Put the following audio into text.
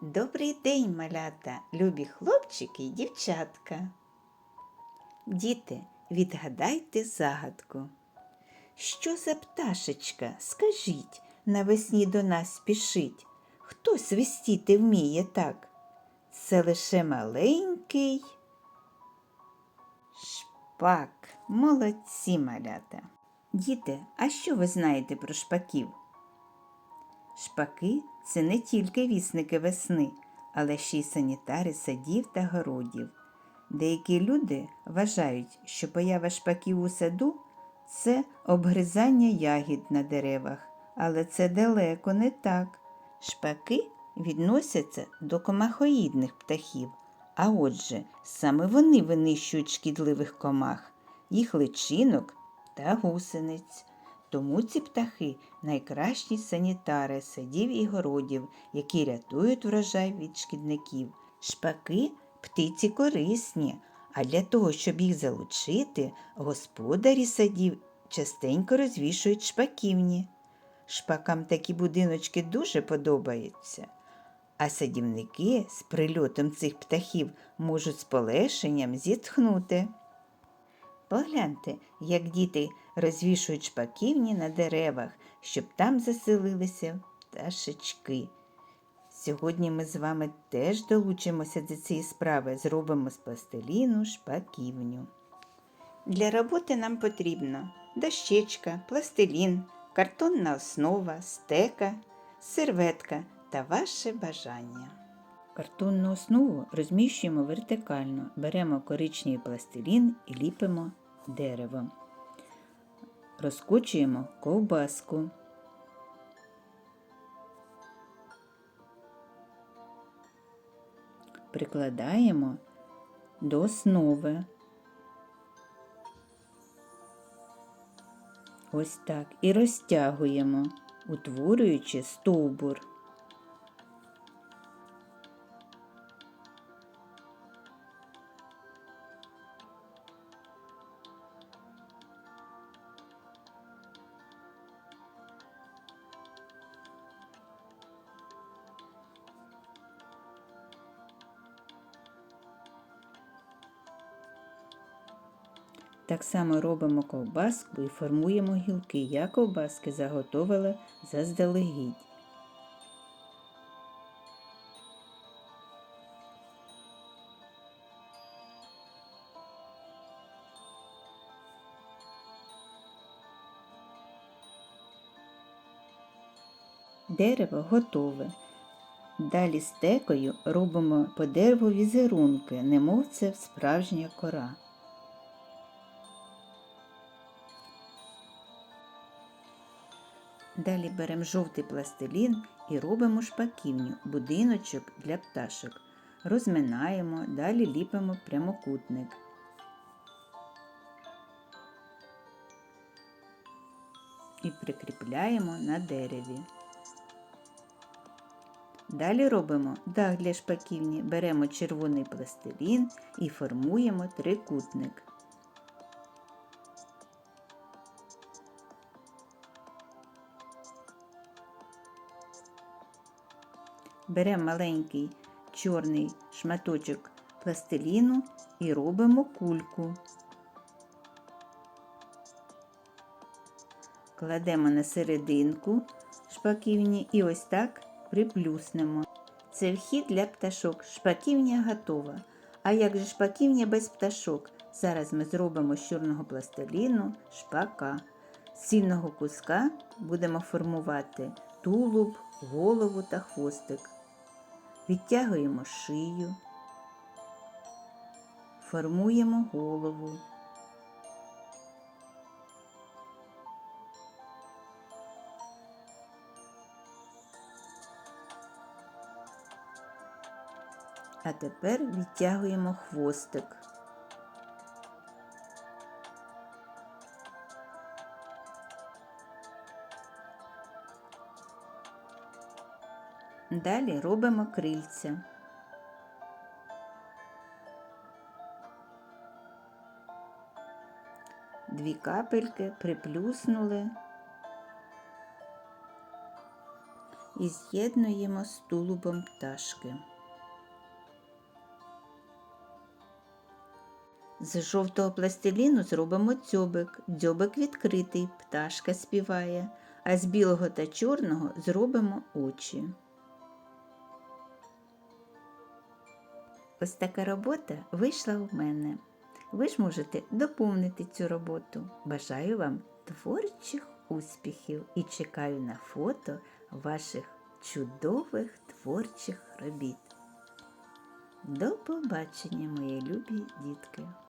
Добрий день, малята, любі хлопчики й дівчатка. Діти, відгадайте загадку. Що за пташечка, скажіть, навесні до нас спішить? Хто свистіти вміє так? Це лише маленький шпак. Молодці малята. Діти, а що ви знаєте про шпаків? Шпаки це не тільки вісники весни, але ще й санітари садів та городів. Деякі люди вважають, що поява шпаків у саду це обгризання ягід на деревах, але це далеко не так. Шпаки відносяться до комахоїдних птахів, а отже, саме вони винищують шкідливих комах, їх личинок та гусениць. Тому ці птахи найкращі санітари садів і городів, які рятують врожай від шкідників. Шпаки птиці корисні, а для того, щоб їх залучити, господарі садів частенько розвішують шпаківні. Шпакам такі будиночки дуже подобаються. А садівники з прильотом цих птахів можуть з полегшенням зітхнути. Погляньте, як діти розвішують шпаківні на деревах, щоб там заселилися пташечки. Сьогодні ми з вами теж долучимося до цієї справи, зробимо з пластиліну шпаківню. Для роботи нам потрібно дощечка, пластилін, картонна основа, стека, серветка та ваше бажання. Картонну основу розміщуємо вертикально, беремо коричневий пластилін і ліпимо дерево. Розкочуємо ковбаску. Прикладаємо до основи. Ось так. І розтягуємо, утворюючи стовбур. Так само робимо ковбаску і формуємо гілки. Я ковбаски заготовила заздалегідь. Дерево готове. Далі стекою робимо по дереву візерунки, немов це справжня кора. Далі беремо жовтий пластилін і робимо шпаківню, будиночок для пташок. Розминаємо, далі ліпимо прямокутник. І прикріпляємо на дереві. Далі робимо дах для шпаківні, беремо червоний пластилін і формуємо трикутник. Беремо маленький чорний шматочок пластиліну і робимо кульку. Кладемо на серединку шпаківні і ось так приплюснемо. Це вхід для пташок. Шпаківня готова. А як же шпаківня без пташок? Зараз ми зробимо з чорного пластиліну шпака. З цільного куска будемо формувати тулуб, голову та хвостик. Відтягуємо шию, формуємо голову. А тепер відтягуємо хвостик. Далі робимо крильця. Дві капельки приплюснули і з'єднуємо з тулубом пташки. З жовтого пластиліну зробимо дзьобик. Дзьобик відкритий, пташка співає, а з білого та чорного зробимо очі. Ось така робота вийшла у мене. Ви ж можете доповнити цю роботу. Бажаю вам творчих успіхів і чекаю на фото ваших чудових творчих робіт. До побачення, мої любі дітки!